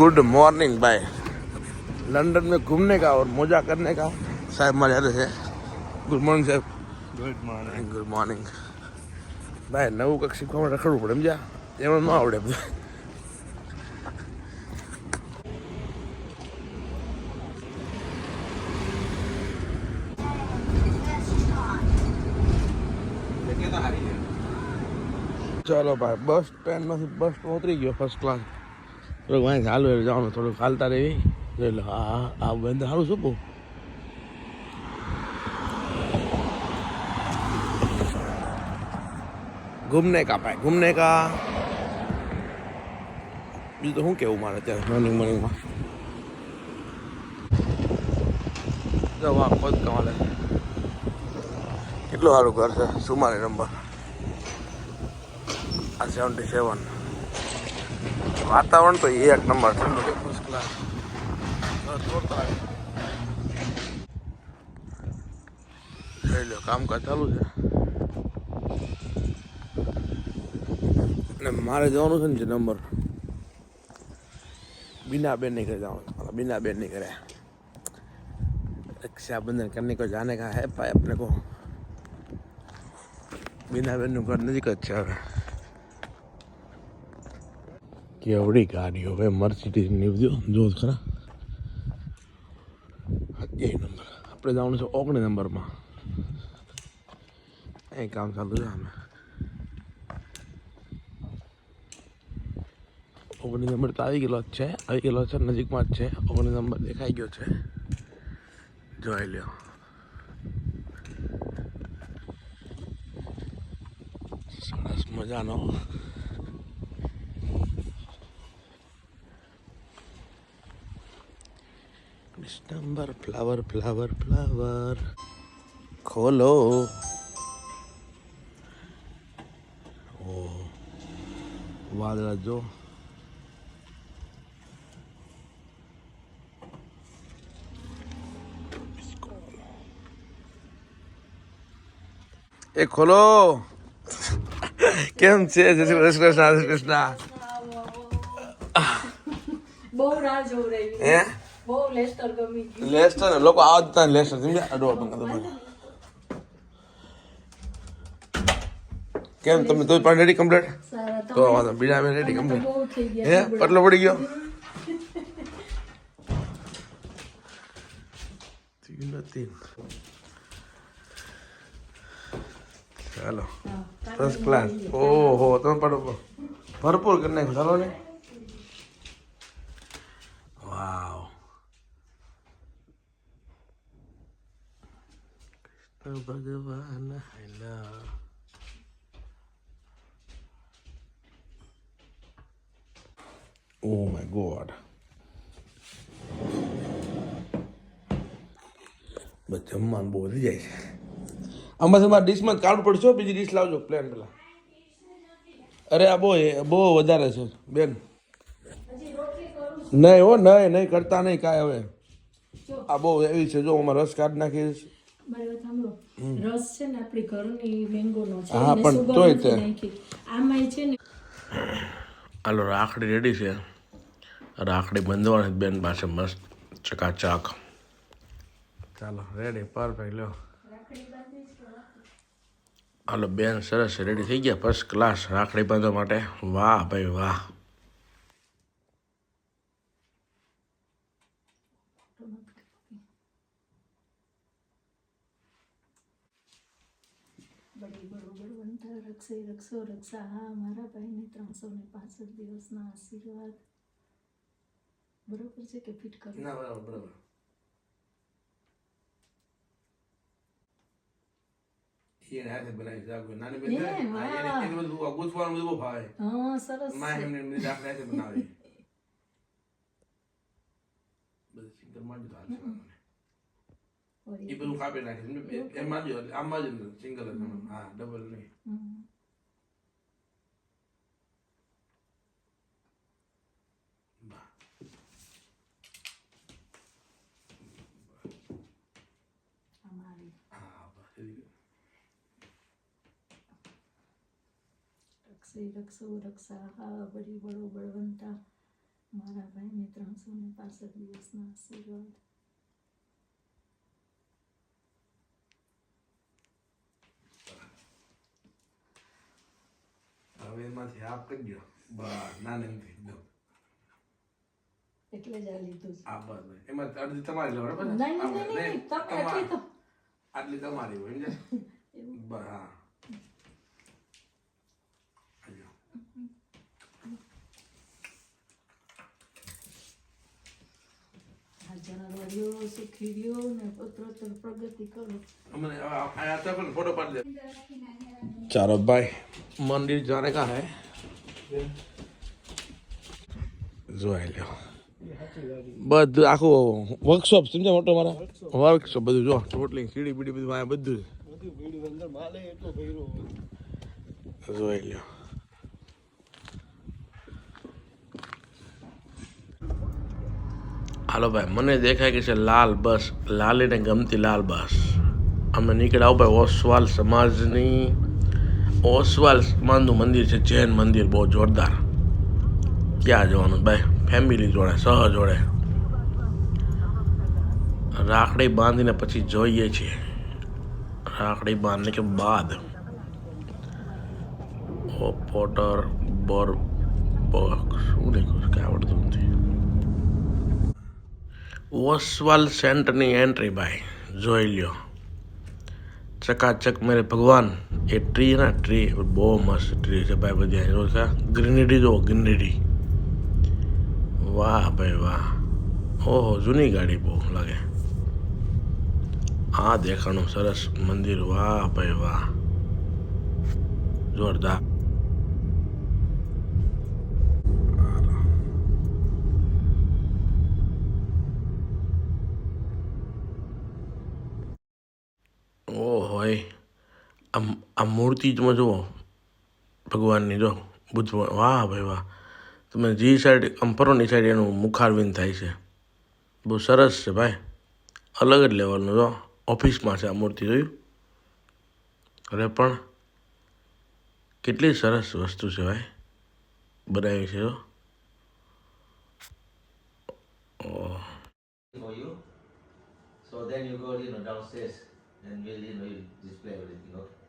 Good morning भाई London में घूमने का और मौजा करने का साहब मजा છે ગુડ મોર્નિંગ સાહેબ ગુડ મોર્નિંગ ગુડ મોર્નિંગ ભાઈ નવું કંઈક શીખવામાં રખડવું પડે સમજ્યા એમાં ન આવડે બધું ચાલો ભાઈ બસ સ્ટેન્ડમાંથી બસ ઉતરી ગયો ફર્સ્ટ ક્લાસ થોડુંક વાંચ હાલવે જવાનું થોડુંક હાલતા રહેવી જોઈ લો હા આ બંધ સારું શું બહુ ઘૂમને કા ભાઈ ઘૂમને કા બીજું તો શું કેવું મારે અત્યારે? મોર્નિંગ મોર્નિંગમાં જો વાહ પદ કમાલે. કેટલું સારું ઘર છે? સુમારી નંબર આ સેવન્ટી સેવન વાતાવરણ તો એક નંબર ઠંડુ ફર્સ્ટ ક્લાસ લો, કામકાજ ચાલુ છે. અને મારે જવાનું છે ને જે નંબર. બિના બેનની ઘરે જવાનું મારા બિના બેન નહીં ઘરે. રક્ષાબંધન કરને કોઈ જાને કા હે ભાઈ આપણે કો બિના બેનનું ઘર નજીક જ છે હવે. કેવડી ગાડીઓ હવે મર્સિડીઝની જો ખરા. એ નંબર. આપણે જવાનું છે ઓગણી નંબરમાં. એ કામ ચાલુ છે અમે ઓગણીસ નંબર તો આવી ગયેલો જ છે. આવી ગયેલો છે, નજીકમાં જ છે. ઓગણીસ નંબર દેખાઈ ગયો છે. જોઈ લ્યો. સરસ મજાનો. નંબર ફ્લાવર ફ્લાવર ફ્લાવર ખોલો ઓ વાદળા જો એ ખોલો કેમ છે જય શ્રી કૃષ્ણ જય શ્રી કૃષ્ણ બહુ રાહ જોઉં રહી હે બહુ લેસ્ટર ગમી ગયું. લેસ્ટર લોકો આવતા જતા લેસ્ટર સમજ્યા અડો બંગા તો કેમ તમે તો પણ રેડી કમ્પ્લીટ તો વાંધો બીજા મેં રેડી કમ્પ્લીટ હે ગયા પટલો પડી ગયો? ચાલો ફર્સ્ટ ક્લાસ ઓહો તમે પડો ભરપૂર કરી નાખ્યું ચાલો ને. ભગવાન હેલા ઓ માય ગોડ જમવાનું બહુ વધી જાય છે. આમાં તમારે ડીશમાં કાઢવું પડશે બીજી ડીશ લાવજો પ્લેન પેલા. અરે આ બહુ બહુ વધારે છે બેન. નહીં હો નહીં નહીં કરતા નહીં કાંઈ હવે. આ બહુ એવી છે જો આમાં રસ કાઢ નાખીશ. વાત સાંભળો રસ છે ને આપણી ઘરની મેંગો છે. હા, પણ તોય તે. નાખી. છે ને હાલો રાખડી રેડી છે. રાખડી બંધવાની બેન પાસે મસ્ત ચકાચાક. ચાલો રેડી પરફેક્ટ લ્યો. હાલો બેન સરસ રેડી થઈ ગયા ફર્સ્ટ ક્લાસ રાખડી બાંધવા માટે. વાહ ભાઈ વાહ બડી બરોબર બનતા રક્ષે રક્ષો રક્ષા હા મારા ભાઈને ત્રણસો ને પાસઠ દિવસના આશીર્વાદ. બરોબર છે કે ફિટ કરો? ના બરાબર બરાબર. એને હાથે બનાવી જાગો નાની બેન એ, છે ને, વાહ. એને એને બધું આ બધું ભાવે. હા સરસમાં છે. એમને એમની હાથે બનાવે. બધું સિંગલ. એ બધું કાપી નાખે એમ- એમ આમાં એટલે સિંગલ જ હા ડબલ નહીં હમ. અમારી હા બસ એ રીતે. રક્ષે રક્ષો રક્ષા હા બડી બડો બળવંતા. મારા ભાઈને ત્રણસો ને પાસઠ દિવસના આશીર્વાદ. હવે એમાંથી આપ કરી દો. નાનેથી એકદમ એટલે જ આ લીધું છે. આ બસ. એમાં અડધી તમારી લો બરાબર નહીં નહીં નહીં તમે એટલી તો. આટલી તમારી હોય સમજે બસ હા આજો. આ જણાવવા રહ્યો સુખી રહ્યો ને પુત્રોત્તર પ્રગતિ કરો અમને આ- આ આ તો પણ ફોટો પાડી દે ચાલો ભાઈ મંદિર જાને કા હે જોઈ લ્યો બધું આખું વર્કશોપ સમજ્યા મોટો મારા વર્કશોપ બધું જો ટોટલી સીડી બીડી બધું આ બધું જોઈ લ્યો હાલો ભાઈ, મને દેખાય કે છે લાલ, બસ. લાલીને ગમતી લાલ બસ. અમે નીકળ્યા ભાઈ, ઓસવાલ સમાજની, ઓસવાલ સમાજનું મંદિર છે, જૈન મંદિર, બહુ જોરદાર. ક્યાં જવાનું ભાઈ? ફેમિલી જોડે, સહ જોડે. રાખડી બાંધીને પછી જોઈએ છીએ. રાખડી બાંધને કે બાદ? પોટર બોર શું છે? કે આવડતું ઓસવાલ સેન્ટરની એન્ટ્રી ભાઈ, જોઈ લ્યો. ચકાચક મેરે ભગવાન, એ ટ્રી ના ટ્રી બહુ મસ્ત ટ્રી છે ભાઈ, બધી અહીં છે. ગ્રીનરી જો ગ્રીનરી. વાહ ભાઈ, વાહ. ઓહો, જૂની ગાડી બહુ લાગે. આ દેખાણું સરસ મંદિર. વાહ ભાઈ, વાહ. જોરદાર ઓ હોય આમ આ મૂર્તિ તમે જુઓ. ભગવાનની જો બુદ્ધ વાહ ભાઈ વાહ. તમે જે સાઈડ આમ સાઈડ એનું મુખારવિંદ થાય છે. બહુ સરસ છે ભાઈ. અલગ જ લેવલનું જો. ઓફિસમાં છે આ મૂર્તિ જોયું? અરે પણ કેટલી સરસ વસ્તુ છે ભાઈ. બનાવી છે જો. For you. So then you go, you know, downstairs and we'll, you know, you display everything, okay?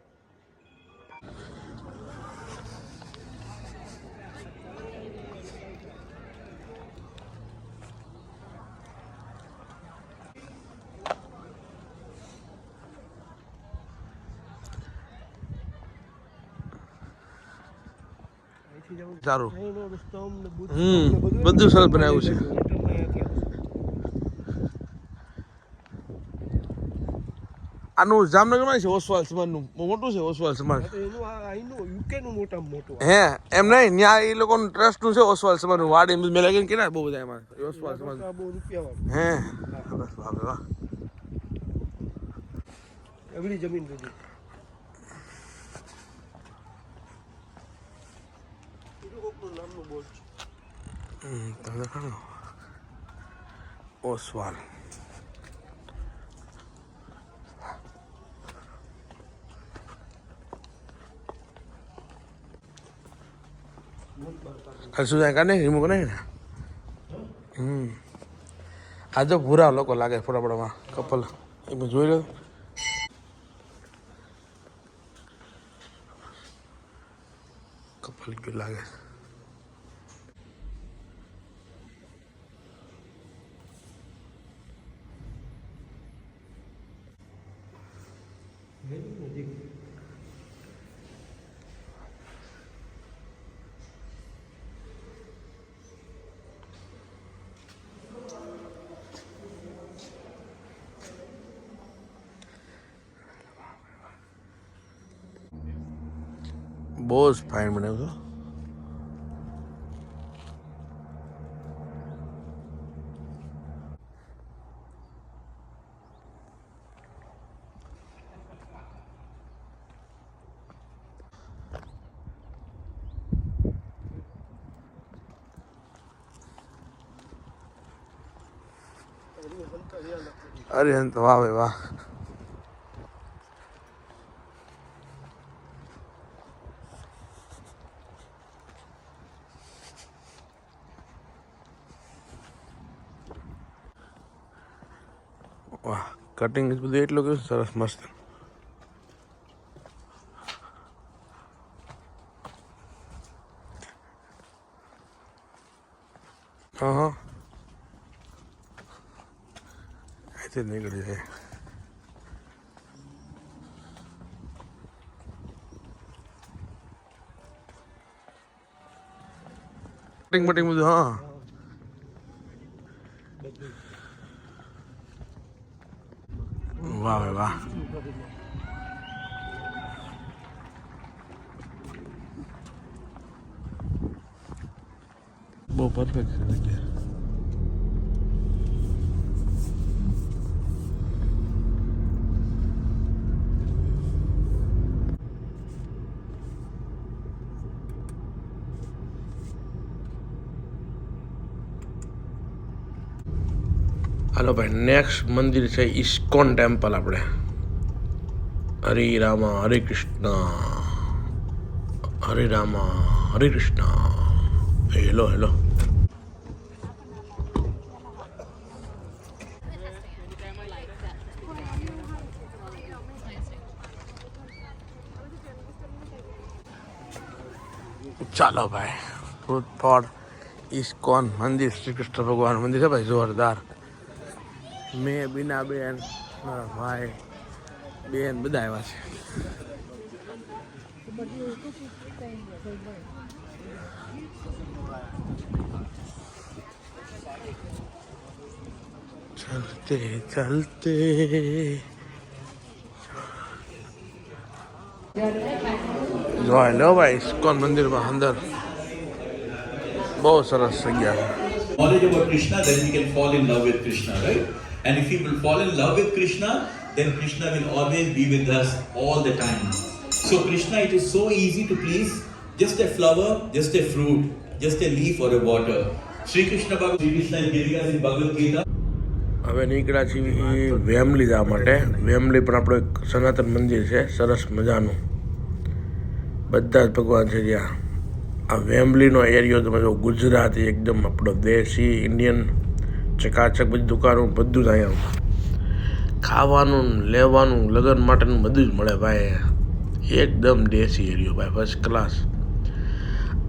બધું સરસ બનાવ્યું છે. આનું જામનગરમાં છે ઓસવાલ સમાજનું. મોટું છે ઓસવાલ સમાજ. હે એમ નહીં ત્યાં એ લોકોનું ટ્રસ્ટનું છે ઓસવાલ સમાજનું. વાડી મેં લાગીને કેટલા બહુ બધા એમાં. ઓસવાલ સમાજ હે બસ વાહ વાહ એવડી જમીન બધી તમે દેખાડો ઓસવાલ જાય કાઢે રિમૂવ નહીં ને? હમ. આ તો ભૂરા લોકો લાગે ફોટા ફોટામાં કપલ એમ જોઈ લો કપલ કેવું લાગે? બહુ જ ફાઇન બનાવ્યું હતું અરે હંત વાહ વાહ. વાહ કટિંગ બધું એટલું કયું સરસ, મસ્ત. હા હા અહીંથી નીકળી જાય. કટિંગ બટિંગ બધું, હા. વાહ ભાઈ વાહ બહુ પરફેક્ટ છે હાલો ભાઈ નેક્સ્ટ મંદિર છે ઇસ્કોન ટેમ્પલ આપણે. હરે રામા, હરે કૃષ્ણ. હરે રામા, હરે કૃષ્ણ. Hello hello. ચાલો ભાઈ ફૂડ ફોર ઇસ્કોન મંદિર, શ્રી કૃષ્ણ ભગવાન મંદિર છે ભાઈ, જોરદાર. મેં બીના બેન મારા ભાઈ બેન બધા આવ્યા છે ચલતે ચલતે જોઈ લો ભાઈ ઇસ્કોન મંદિરમાં અંદર બહુ સરસ જગ્યા છે knowledge about Krishna, then we can fall in love with Krishna, right? And if we will fall in love with Krishna, then Krishna will always be with us all the time. So, Krishna, it is so easy to please. Just a flower, just a fruit, just a leaf or a water. Sri Krishna, Bhag- Sri Krishna is giving us in Bhagavad Gita. હવે નીકળ્યા છીએ વેમલી જવા માટે વેમલી પણ આપણું એક સનાતન મંદિર છે સરસ મજાનું બધા જ ભગવાન છે જ્યાં આ વેમલીનો એરિયો તમે જો ગુજરાતી એકદમ આપણો દેશી ઇન્ડિયન ચકાચક બધી દુકાનો, બધું જ અહીંયા ખાવાનું, લેવાનું, લગ્ન માટેનું બધું જ મળે ભાઈ. એકદમ દેશી એરિયો ભાઈ ફર્સ્ટ ક્લાસ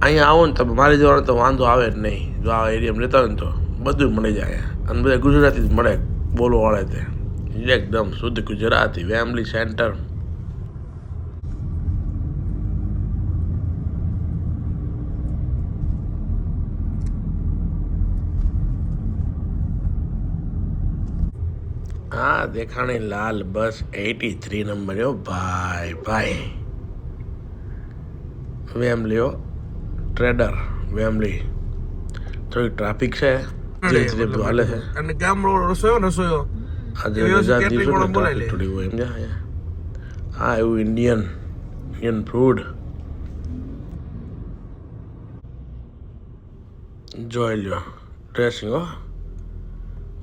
અહીંયા આવો ને તમે, મારી જવાનો તો વાંધો આવે જ નહીં. જો આ એરિયામાં રહેતા હોય ને તો બધું જ મળી જાય. અને બધા ગુજરાતી જ મળે બોલવાળે તે. એકદમ શુદ્ધ ગુજરાતી ફેમિલી સેન્ટર હા દેખાણી લાલ બસ એટી થ્રી નંબર હો. ભાઈ ભાઈ. વેમલીઓ ટ્રેડર વેમલી થોડી ટ્રાફિક છે. ધીરે ધીરે હાલે છે. અને ગામડો રસોયો રસોયો. આજે રજા દિવસો. થોડી હોય એમ. હા એવું ઇન્ડિયન ઇન્ડિયન ફૂડ જોઈ લ્યો. ડ્રેસિંગ હો.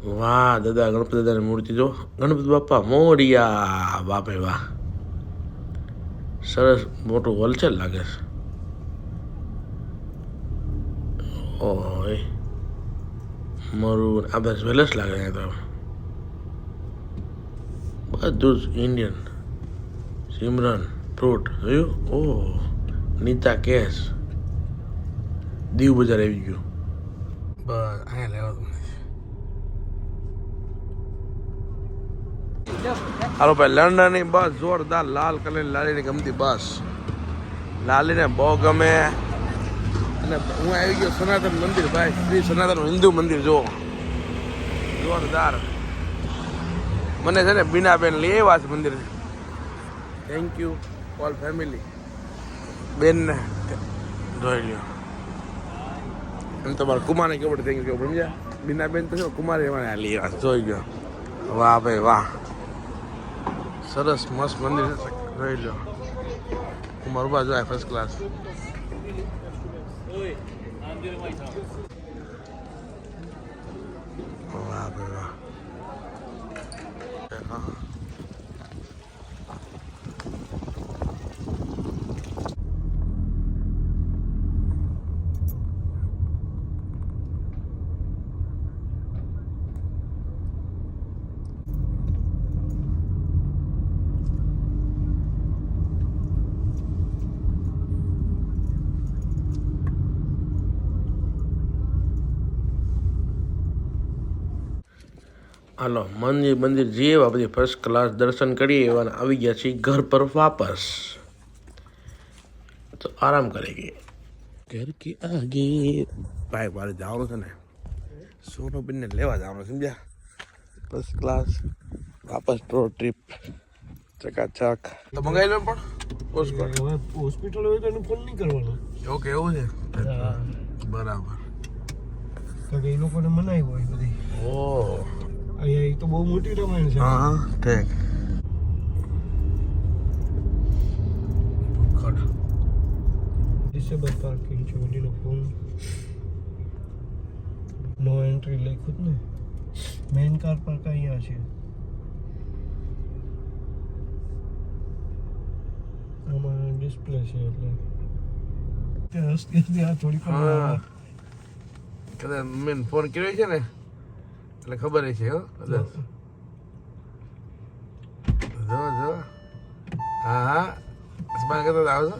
વાહ, દાદા, ગણપતિ દાદાની મૂર્તિ જો. ગણપતિ બાપા, મોરિયા. બાપે વાહ. સરસ મોટું હોલસેલ લાગે છે. ઓય. મારું આ બધા જ્વેલર્સ લાગે છે તો. બધું જ ઇન્ડિયન. સિમરન, ફ્રૂટ. જોયું? ઓહ નીતા કેસ. દીવ બજાર આવી ગયું. બસ, અહીંયા લેવા તમને. હાલો ભાઈ લંડનની બસ જોરદાર, લાલ કલરની લાલીની ગમતી બસ. લાલીને બહુ ગમે. અને હું આવી ગયો સનાતન મંદિર, ભાઈ. શ્રી સનાતન હિન્દુ મંદિર જો જોરદાર. મને છે ને બીનાબેન લઈ આવ્યા છે મંદિર થેન્ક યુ ઓલ ફેમિલી બેનને જોઈ લ્યો. એમ તમારા કુમારને કેવું પડે થેન્ક યુ કેવું સમજ્યા? બીનાબેન તો કુમારે એમાં લઈ આવ્યા જોઈ ગયો વાહ ભાઈ, વાહ. સરસ મસ્ત મંદિર રહી લો. મારું બાજુ જો ફર્સ્ટ ક્લાસ વાહ ભાઈ વાહ. હાલો મંદિર મંદિર જઈએ એવા બધી ફર્સ્ટ ક્લાસ દર્શન કરીએ એવા આવી ગયા છીએ ઘર પર વાપસ. તો આરામ કરી ગઈ ઘર કે આગે. ભાઈ મારે જવાનું છે ને. સોનો બેનને લેવા જવાનું સમજ્યા? ફર્સ્ટ ક્લાસ વાપસ પ્રો ટ્રીપ ચકાચક. તો મંગાવી લો પણ. હોસ્પિટલ હોય તો એને ફોન નહીં કરવાનો. ઓકે એવું છે. બરાબર. કારણ કે એ લોકોને મનાવી હોય બધી. ઓ અહીંયા તો બહુ મોટી રામાયણ છે. હા ઠીક ડિસેબલ પાર્કિંગ છે ઓલીનો ફોન નો એન્ટ્રી લખ્યું જ ને. મેઇન કાર પાર્ક અહીંયા છે. આમાં ડિસ્પ્લે છે એટલે. ત્યાં થોડી મેન ફોન કર્યો છે ને. એટલે ખબર છે હો. કદાચ જો. જો હા હા. અસમાન કરતા આવો છો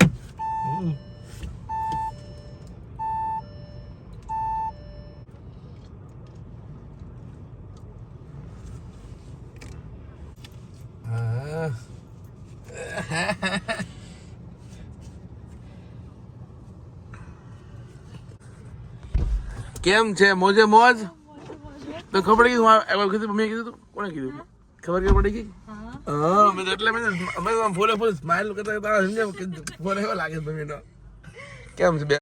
કેમ છે? મોજે મોજ? તો ખબર પડી ગઈ એકવાર કીધું મેં કીધું તું? કોણે કીધું? ખબર કે પડી ગઈ? હા. મેં એટલે મેં અમે ફૂલે ફૂલ સ્માઈલ કરતા કરતા સમજ્યા ફોન એવો લાગે તમે કેમ છે બે